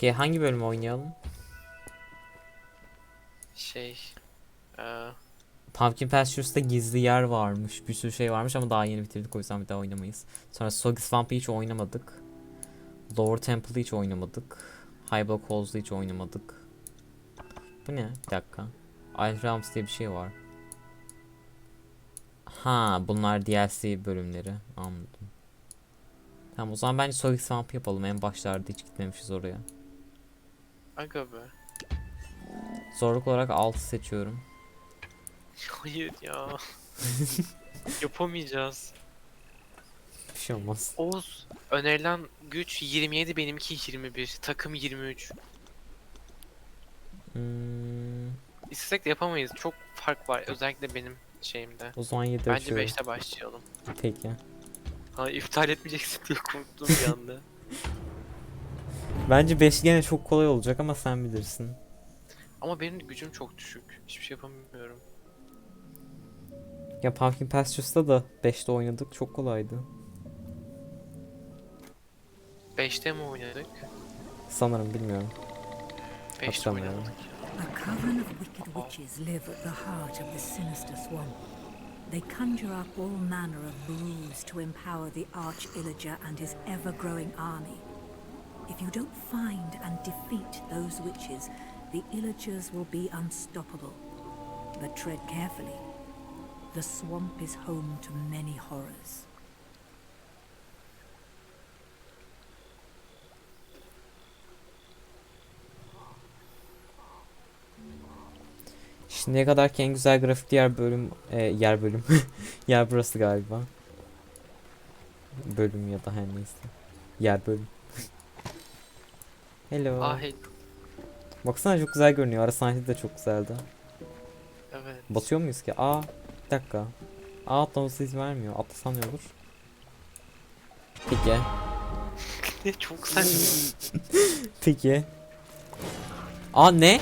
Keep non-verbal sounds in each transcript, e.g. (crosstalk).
Okey hangi bölümü oynayalım? Şey. eee, Pumpkin Pastures'ta gizli yer varmış. Bir sürü şey varmış ama daha yeni bitirdik o yüzden bir daha oynamayız. Sonra Soggy Swamp'ı hiç oynamadık. Lower Temple'ı hiç oynamadık. High Block Halls'ı hiç oynamadık. Bu ne? Bir dakika. Isle Realms diye bir şey var. Ha bunlar DLC bölümleri. Anladım. Tamam o zaman bence Soggy Swamp yapalım. En başlarda hiç gitmemişiz oraya. Aga be. Zorluk olarak 6 seçiyorum. (laughs) Hayır ya. (laughs) Yapamayacağız. Bir şey olmaz. Oğuz. Önerilen güç 27 benimki 21. Takım 23. Hmm, İstesek de yapamayız. Çok fark var. Özellikle benim şeyimde. o zaman 7 Bence açıyorum. 5'te başlayalım. Peki. Ha iptal etmeyeceksin diye korktum bir anda. (laughs) Bence 5 gene çok kolay olacak ama sen bilirsin. Ama benim gücüm çok düşük. Hiçbir şey yapamıyorum. Ya Pumpkin Pastures'ta da 5'te oynadık çok kolaydı. 5'te mi oynadık? Sanırım bilmiyorum. 5'te Hatırlamıyorum. oynadık. A coven of wicked witches live at the heart of the sinister swamp. They conjure up all manner of brews to empower the Arch Illager and his ever growing army. If you don't find and defeat those witches, the Illagers will be unstoppable. But tread carefully. The swamp is home to many horrors. Şimdiye kadarki en güzel grafik yer bölüm e, yer bölüm. (laughs) yer burası galiba. Bölüm ya da her neyse. Yer bölüm. Hello. Ah hey. Baksana çok güzel görünüyor. Ara sahne de çok güzeldi. Evet. Basıyor muyuz ki? Aa, bir dakika. Aa atlaması izin vermiyor. Atlasam ne olur? Peki. Ne çok saçma. (laughs) Peki. Aa ne?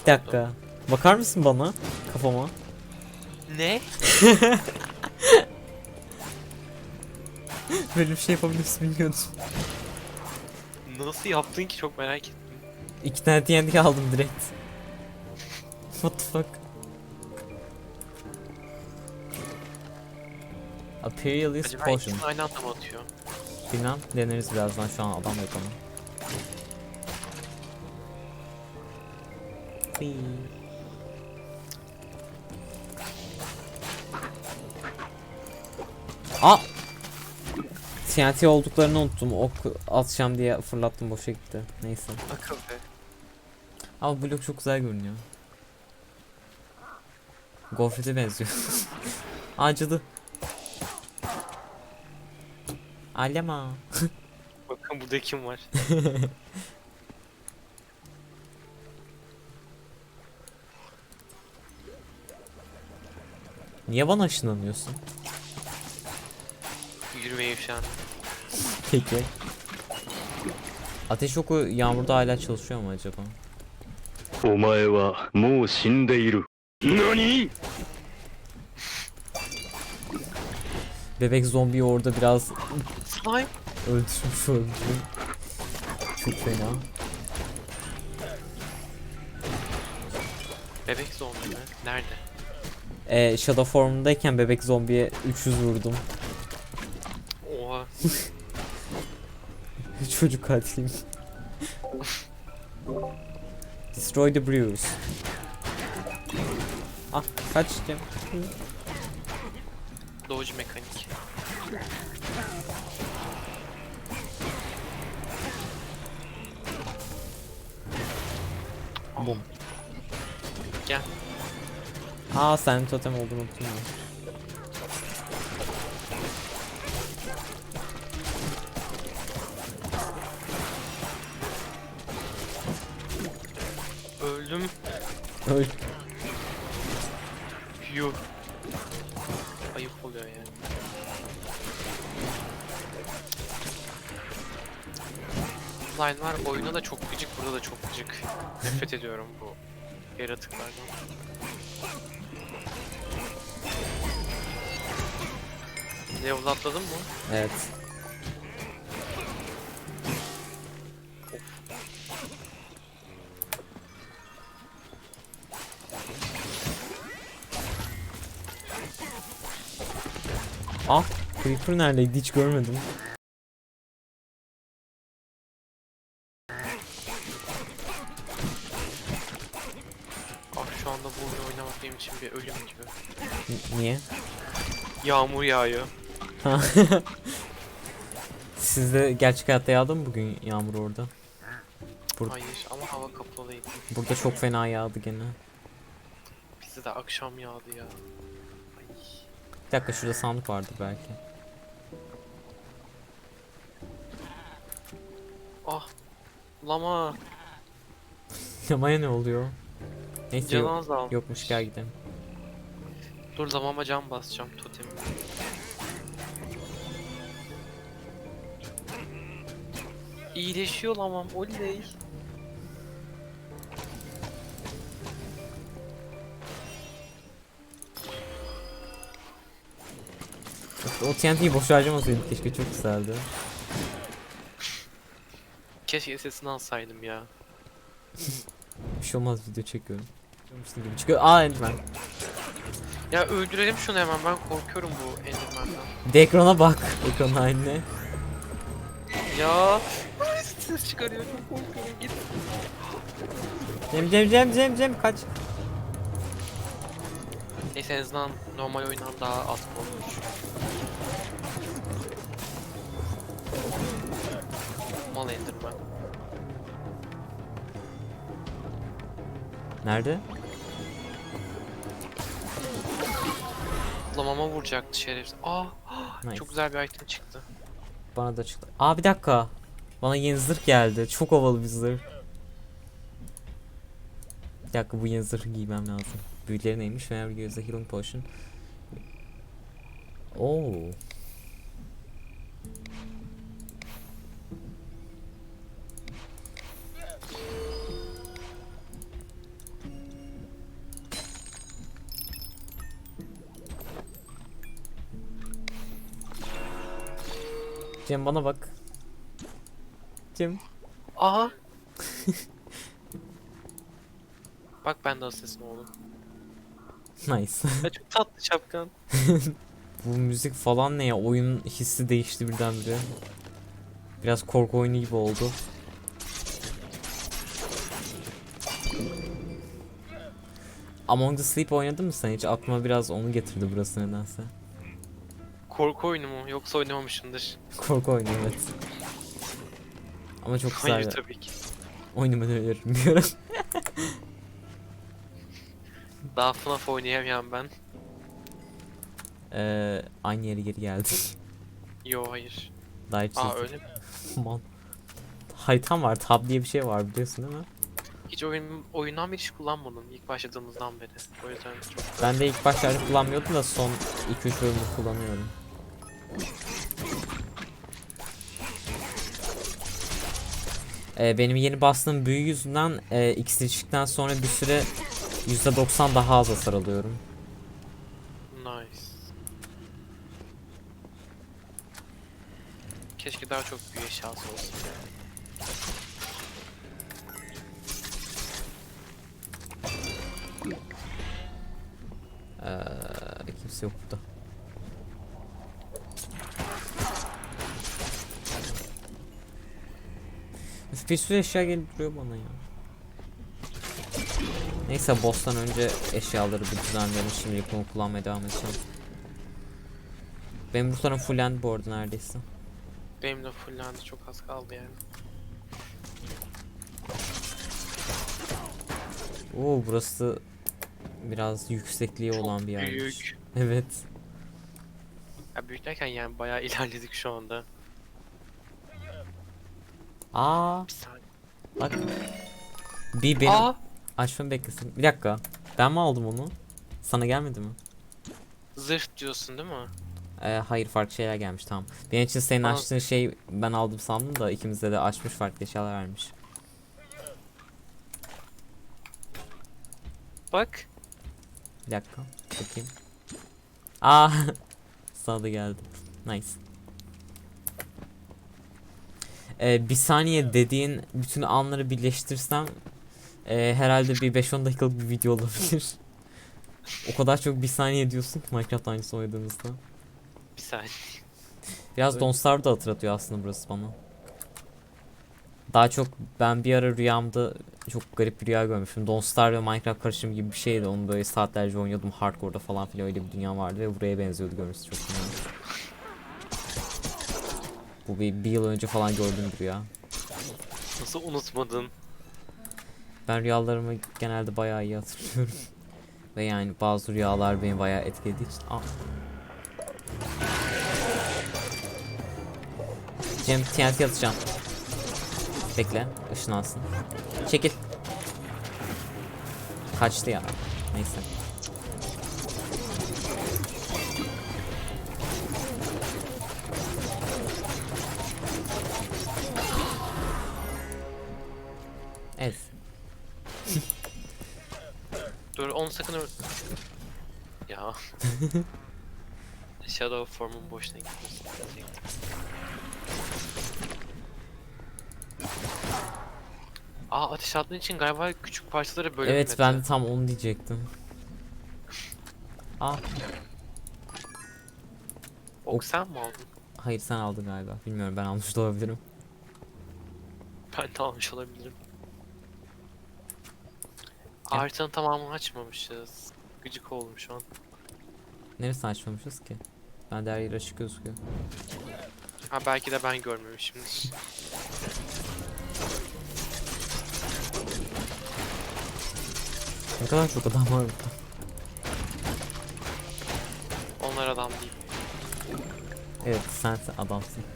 Bir dakika. Bakar mısın bana? Kafama. ne? (laughs) Böyle bir şey yapabilirsin bilmiyordum. Nasıl yaptın ki çok merak ettim. İki tane TNT aldım direkt. What the fuck? Imperialist Acaba Potion. ikisini aynı anda mı atıyor? Bilmem deneriz birazdan şu an adam yok ama. Hii. Aa! TNT olduklarını unuttum. Ok atacağım diye fırlattım boşa gitti. Neyse. Akıl be. Ama blok çok güzel görünüyor. Gofrete benziyor. (laughs) Acıdı. Alema. (laughs) Bakın burada kim var? Niye bana ışınlanıyorsun? yürümeyeyim şu an. Peki. Ateş oku yağmurda hala çalışıyor mu acaba? Omae wa mou shindeiru. Nani? Bebek zombi orada biraz slime öldürmüş öldü. Çok fena. Bebek zombi mi? Nerede? Ee, Shadow formundayken bebek zombiye 300 vurdum. (laughs) Çocuk katiliyim. Destroy the brews. Ah kaç Cem. Dodge mekanik. Bum. Gel. Aa senin totem olduğunu unuttum ya. Öl. Yuh. Ayıp oluyor yani. Line'lar oyunda da çok gıcık, burada da çok gıcık. (laughs) Nefret ediyorum bu yaratıklardan. Level atladın mı? Evet. Ah Creeper neredeydi hiç görmedim. Ah şu anda bu oyunu oynamak benim için bir ölüm gibi. N- niye? Yağmur yağıyor. (laughs) Sizde gerçek hayatta yağdı mı bugün yağmur orada? Bur- Hayır ama hava kapalıydı. burada çok fena yağdı gene. Bizde de akşam yağdı ya. Bir dakika şurada sandık vardı belki. Ah. Lama. (laughs) Yamaya ne oluyor? Neyse yok- yokmuş gel gidelim. Dur lamama can basacağım totemim. İyileşiyor lamam oley. O TNT'yi boş harcamasaydık keşke çok güzeldi. Keşke sesini alsaydım ya. Bir şey olmaz video çekiyorum. Çekiyormuşsun gibi çıkıyor. Aa Enderman. Ya öldürelim şunu hemen ben korkuyorum bu Enderman'dan. Bir de ekrana bak. Ekranın haline. Ya. Ay, Ses çıkarıyor çok korkuyorum git. Cem Cem Cem Cem Cem kaç. Neyse en azından normal oyundan daha az korkunç. Mal Enderman. Nerede? Lamama vuracaktı şerefsiz. Aa, (gasps) Nice. çok güzel bir item çıktı. Bana da çıktı. Aa bir dakika. Bana yeni zırh geldi. Çok havalı bir zırh. Bir dakika bu yeni zırhı giymem lazım. Büyüleri neymiş? Whenever you use a healing potion. Oo. Cem bana bak. Cem. Aha. (laughs) Bak ben de asesin oğlum. Nice. (laughs) Ya çok tatlı şapkan. (laughs) Bu müzik falan ne ya? Oyun hissi değişti birdenbire. Biraz korku oyunu gibi oldu. Among the Sleep oynadın mı sen hiç? Aklıma biraz onu getirdi burası nedense. Korku oyunu mu? Yoksa oynamamışımdır. Korku oyunu evet. Ama çok Hayır güzel. tabii ki. Öneririm bir ara. Daha FNAF oynayamayan ben. Ee, aynı yere geri geldik. (laughs) Yo hayır. Daha hiç Aa öyle mi? (laughs) Aman. Haritam var. Tab diye bir şey var biliyorsun değil mi? Hiç oyun, oyundan beri hiç kullanmadım ilk başladığımızdan beri. O yüzden çok Ben de ilk başlarda kullanmıyordum da son 2-3 bölümü kullanıyorum. Ee, benim yeni bastığım büyü yüzünden e, iksirçikten sonra bir süre %90 daha az hasar alıyorum. nice. Keşke daha çok büyü eşyası olsun. Ee, kimse yok burada. Bir sürü eşya gelip duruyor bana ya. Neyse boss'tan önce eşyaları bir düzenleyelim. Şimdilik bunu kullanmaya devam edeceğim. Benim buralarım fullendi bu arada neredeyse. Benim de fullendi çok az kaldı yani. Oo burası biraz yüksekliği Çok olan bir yermiş. büyük. Evet. Ya büyük derken yani bayağı (laughs) ilerledik şu anda. Aa bak. Bir benim Aa! açmamı beklesin. Bir dakika. Ben mi aldım onu? Sana gelmedi mi? Zırh diyorsun değil mi? Ee, hayır farklı şeyler gelmiş tamam. Benim için senin Aa. açtığın şey ben aldım sandım da ikimize de açmış farklı eşyalar vermiş. Bak. Bir dakika. Bakayım. Aa (laughs) sana da geldi. Nice. Ee, bir saniye dediğin bütün anları birleştirsem e, herhalde bir 5-10 dakikalık bir video olabilir. o kadar çok bir saniye diyorsun ki Minecraft aynısı oynadığımızda. Bir saniye. Biraz Evet. Don't Starve da hatırlatıyor aslında burası bana. Daha çok ben bir ara rüyamda çok garip bir rüya görmüştüm. Don't Starve ve Minecraft karışımı gibi bir şeydi. Onu böyle saatlerce oynuyordum hardcore'da falan filan öyle bir dünya vardı ve buraya benziyordu görüntüsü çok güzel. Bu bir, bir yıl önce falan gördüğüm bir rüya. Nasıl unutmadın? Ben rüyalarımı genelde bayağı iyi hatırlıyorum. (laughs) Ve yani bazı rüyalar beni bayağı etkilediği için. Aa. Cem TNT atacağım. Bekle, ışınlansın. Çekil. Kaçtı ya. Neyse. Onu sakın öl... Ya. (laughs) Shadow form'un boşuna gitmesin. Aa ateş attığın için galiba küçük parçalara bölünmedi. Evet ben de tam onu diyecektim. Aa, Ok sen mi aldın? hayır sen aldın galiba. Bilmiyorum ben almış da olabilirim. Ben de almış olabilirim. Gel. Haritanın tamamını açmamışız. Gıcık oldum şu an. Neresini açmamışız ki? Ben de her yer açık gözüküyor. Ha belki de ben görmemişimdir. Ne kadar çok adam var burada. Onlar adam değil. Evet sen, sen adamsın. (laughs)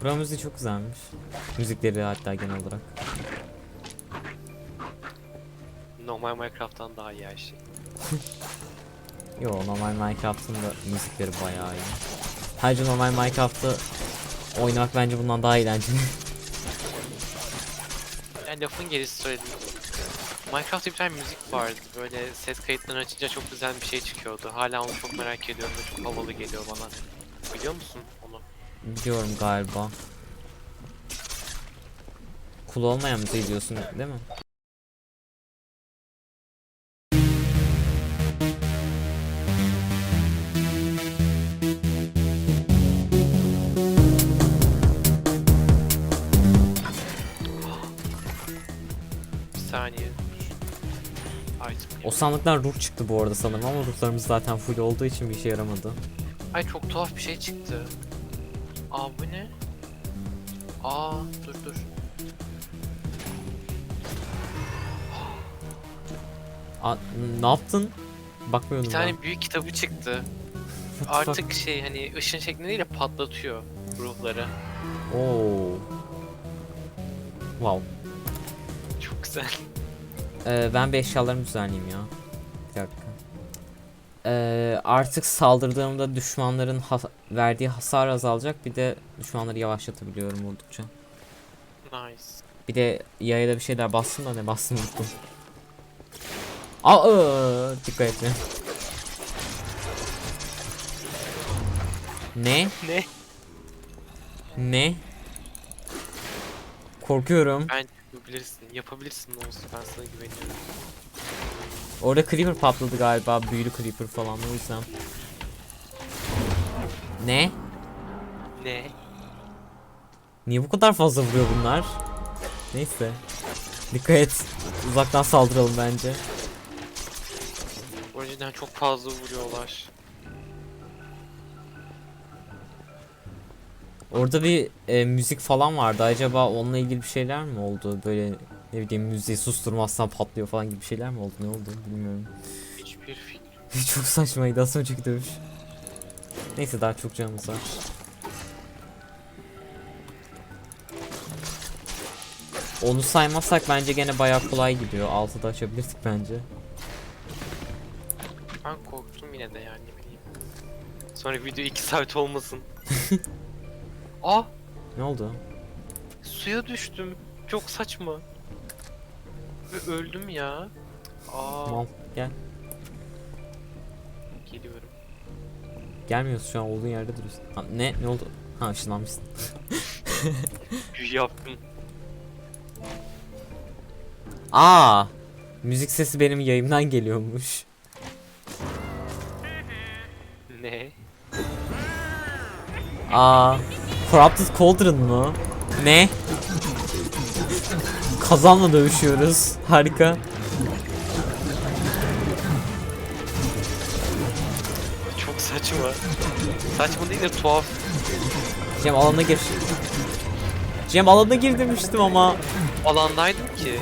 Buranın müziği çok güzelmiş. Müzikleri hatta genel olarak. Normal Minecraft'tan daha iyi her şey. (laughs) Yo normal Minecraft'ın da müzikleri bayağı iyi. Ayrıca normal Minecraft'ta oynamak bence bundan daha eğlenceli. (laughs) Yani lafın gerisi söyledim. Minecraft'ta bir tane müzik vardı. Böyle ses kayıtlarını açınca çok güzel bir şey çıkıyordu. Hala onu çok merak ediyorum ve çok havalı geliyor bana. Biliyor musun onu? Biliyorum galiba. Kul olmayan müziği diyorsun değil mi? Saniye. Item. O sandıktan ruh çıktı bu arada sanırım ama ruhlarımız zaten full olduğu için bir işe yaramadı. Ay çok tuhaf bir şey çıktı. Aa bu ne? Aa dur dur. Aa, ne yaptın? Bakmıyordum Bir ben. tane büyük kitabı çıktı. Artık şey hani ışın de patlatıyor ruhları. Oo. Wow. Güzel. Ee, ben bir eşyalarımı düzenleyeyim ya. Bir dakika. Ee, artık saldırdığımda düşmanların ha- verdiği hasar azalacak. Bir de düşmanları yavaşlatabiliyorum vurdukça. Nice. Bir de yaya da bir şeyler bastım da ne bastım unuttum. Aa, ıı, dikkat etme. Ne? Ne? Ne? Korkuyorum. Ben yapabilirsin. Yapabilirsin olsun. Ben sana güveniyorum. Orada creeper patladı galiba. Büyülü creeper falan o yüzden. Ne? Ne? Niye bu kadar fazla vuruyor bunlar? Neyse. Dikkat et. Uzaktan saldıralım bence. Orijinal çok fazla vuruyorlar. Orada bir e, müzik falan vardı. Acaba onunla ilgili bir şeyler mi oldu? Böyle ne bileyim müziği susturmazsan patlıyor falan gibi şeyler mi oldu? Ne oldu bilmiyorum. Hiçbir fikrim. (laughs) Çok saçmaydı az önceki dövüş. Neyse daha çok canımız var. Onu saymazsak bence gene bayağı kolay gidiyor. 6'da açabilirdik bence. Ben korktum yine de yani ne bileyim. Sonra video 2 saat olmasın. (laughs) Ah! Ne oldu? Suya düştüm. Çok saçma. Öldüm ya. Aa, Mal gel. geliyorum. Gelmiyorsun şu an olduğun yerde duruyorsun. Ha, ne? Ne oldu? Ha ışınlanmışsın. (laughs) Büyü yaptım. Aa! Müzik sesi benim yayımdan geliyormuş. Ne? Aa, Corrupted Cauldron mu? Ne? Kazanla dövüşüyoruz. Harika. Çok saçma. Saçma değil de tuhaf. Cem alana gir. Cem alana gir demiştim ama. Alandaydım ki.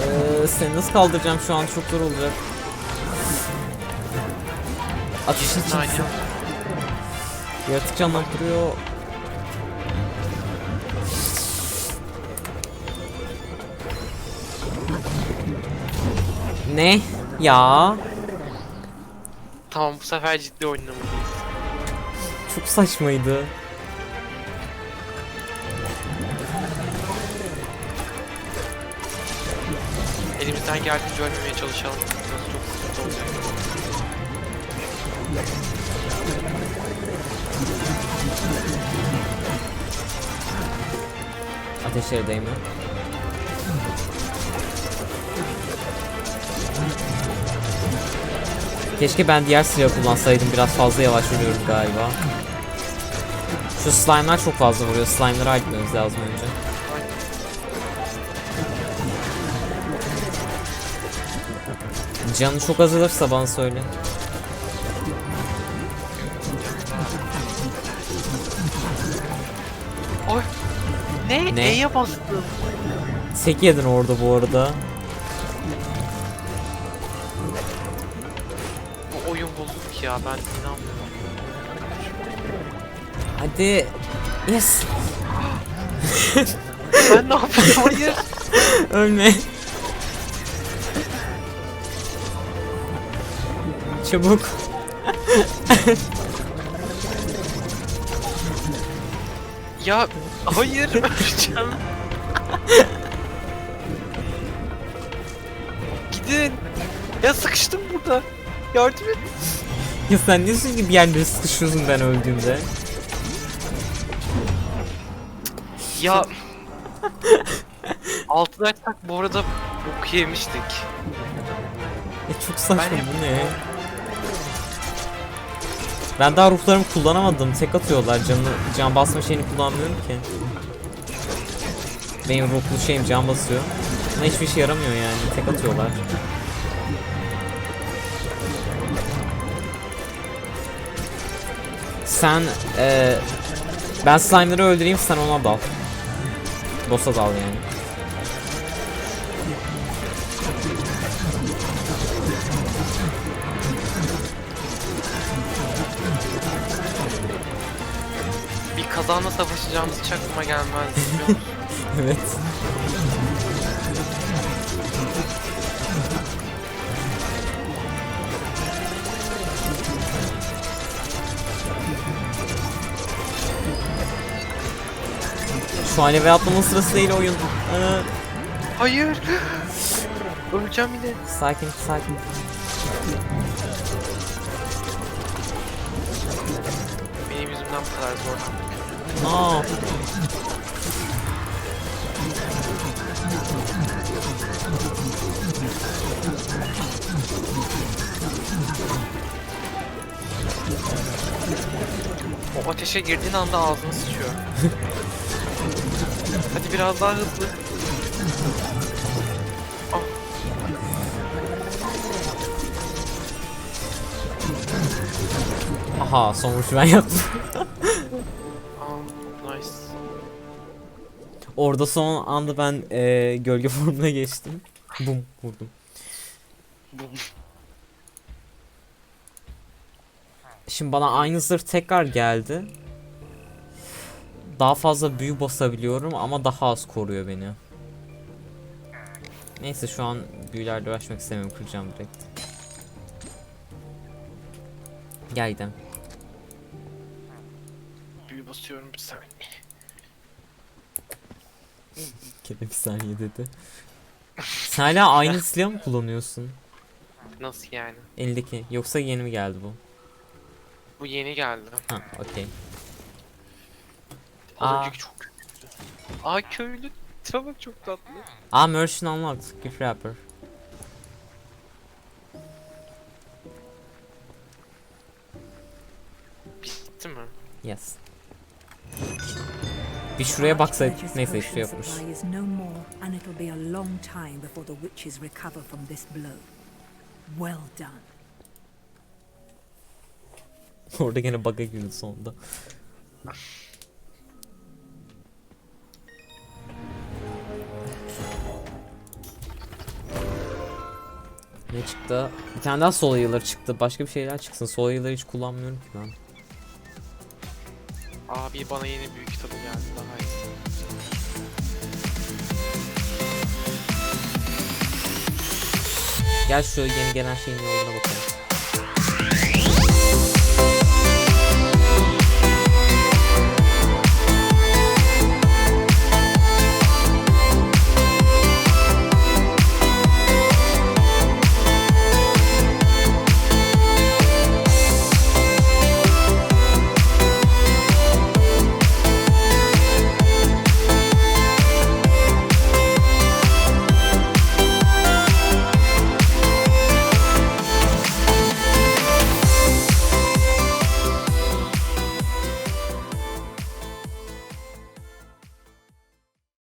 Ee, seni nasıl kaldıracağım şu an çok zor olacak. Ateşin Saniye. Yaratık canlandırıyor. Ne? Ya Tamam bu sefer ciddi oynamalıyız. çok saçmaydı. Elimizden geldiğince ölmemeye çalışalım. Ateşleri değme. Keşke ben diğer silahı kullansaydım. Biraz fazla yavaş vuruyorum galiba. Şu slime'lar çok fazla vuruyor. Slime'ları halletmemiz lazım önce. Canı çok azalırsa bana söyle. Ne? Ne? E'ye bastım. Tek yedin orada bu arada. Bu oyun bozuk ya ben inanmıyorum. Hadi. Yes. (laughs) ben ne yapıyorum? Hayır. (laughs) Ölme. Çabuk. (laughs) Ya hayır öleceğim. Gidin. Ya sıkıştım burada. Yardım et. Ya sen niye sürekli bir yerlere sıkışıyorsun ben öldüğümde? Ya Altına açsak bu arada bok yemiştik. Ya çok saçma Ben- bu ne? Ben daha ruhlarımı kullanamadım. Tek atıyorlar. Canı, can basma şeyini kullanmıyorum ki. Benim ruhlu şeyim can basıyor. Ama hiçbir şey yaramıyor yani. Tek atıyorlar. Sen eee ben slime'ları öldüreyim sen ona dal. Boss'a dal yani. Kazanla savaşacağımız hiç aklıma gelmez biliyor musun? (laughs) evet. Şu an eve atlama sırası değil oyun. Ee, Hayır. Öleceğim yine. sakin sakin. Benim yüzümden bu kadar zorlandık. No. O ateşe girdiğin anda ağzını sıçıyor. (laughs) Hadi biraz daha hızlı. Ah. Aha son vuruşu ben yaptım. Orada son anda ben eee, gölge (laughs) formuna geçtim. Bum vurdum. Şimdi bana aynı zırh tekrar geldi. Daha fazla büyü basabiliyorum ama daha az koruyor beni. Neyse şu an büyülerle uğraşmak istemiyorum kıracağım direkt. Gel gidelim. büyü basıyorum bir saniye. Kere saniye dedi. Sen hala aynı (laughs) silah mı kullanıyorsun? Nasıl yani? Elindeki. Yoksa yeni mi geldi bu? Bu yeni geldi. Ha okey. Az Aa. önceki çok kötüydü. Aa köylü. Tipe çok tatlı. Aa Merchant Unlocked. Gift Wrapper. Bitti mi? Yes. Bir şuraya baksaydık. Neyse. Well done. (laughs) Orada gene bug'a girdi sonunda. Ne çıktı? Bir tane daha sol healer çıktı. Başka bir şeyler çıksın. Sol healer hiç kullanmıyorum ki ben. Abi bana yeni büyük kitabı geldi daha iyi. Gel şu yeni gelen şeyin ne olduğuna bakalım.